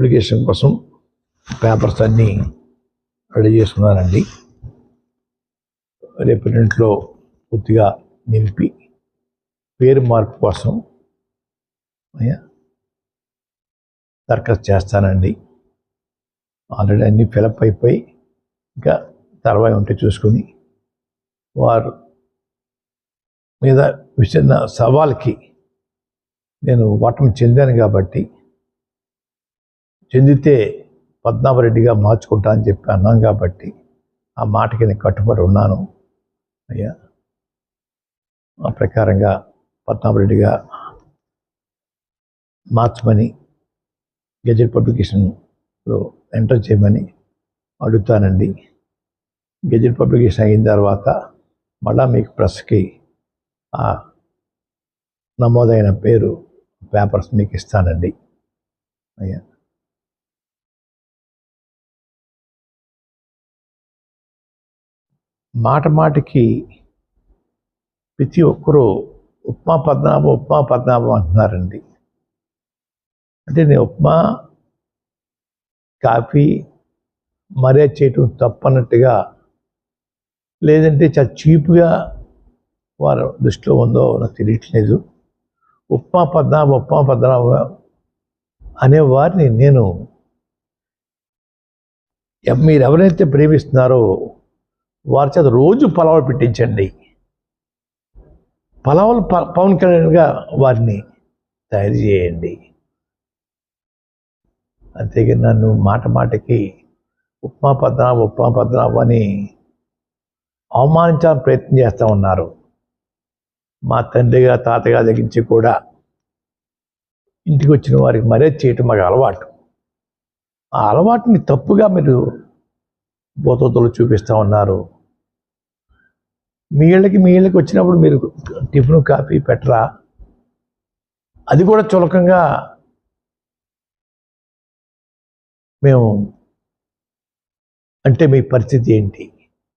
Application కోసం papers అన్నీ ready చేసుకున్నానండి. రేపు పూర్తిగా నింపి పేరు మార్పు కోసం దరఖాస్తు చేస్తానండి. ఆల్రెడీ అన్ని ఫిలప్ అయిపోయి ఇంకా తర్వాత ఉంటే చూసుకుని వారు మీద విసిరిన సవాల్కి నేను ఓటమి చెందాను కాబట్టి చెందితే పద్మనాభరెడ్డిగా మార్చుకుంటా అని చెప్పి అన్నాం కాబట్టి ఆ మాటకి నేను కట్టుబడి ఉన్నాను. అయ్యా ఆ ప్రకారంగా పద్మనాభరెడ్డిగా మార్చమని గెజెట్ పబ్లికేషన్లో ఎంటర్ చేయమని అడుగుతానండి. గెజెట్ పబ్లికేషన్ అయిన తర్వాత మళ్ళా మీకు ప్రెస్కి ఆ నమోదైన పేరు పేపర్స్ మీకు ఇస్తానండి. అయ్యా మాట మాటికి ప్రతి ఒక్కరూ ఉప్మా పద్నాభం ఉప్మా పద్నాభం అంటున్నారండి. అంటే నేను ఉప్మా కాఫీ మర్యాద చేయటం తప్పన్నట్టుగా లేదంటే చాలా చీప్గా వారు దృష్టిలో ఉందో నాకు తెలియట్లేదు. ఉప్మా పద్నాభ ఉప్మా పద్నాభం అనే వారిని నేను మీరు ఎవరైతే ప్రేమిస్తున్నారో వారి చేత రోజు పలావులు పెట్టించండి. పలావులు ప పవన్ కళ్యాణ్గా వారిని తయారు చేయండి. అంతేగా నన్ను మాట మాటకి ఉప్మా పద్మనాభ ఉప్మా పద్మనాభ అని అవమానించాలని ప్రయత్నం చేస్తూ ఉన్నారు. మా తండ్రిగా తాతగా తగ్గించి కూడా ఇంటికి వచ్చిన వారికి మర్యాద చేయటం మాకు అలవాటు. ఆ అలవాటుని తప్పుగా మీరు బోతోతలు చూపిస్తూ ఉన్నారు. మీ ఇళ్ళకి మీ ఇళ్ళకి వచ్చినప్పుడు మీరు టిఫిన్ కాఫీ పెట్టరా? అది కూడా చులకంగా మేము అంటే మీ పరిస్థితి ఏంటి?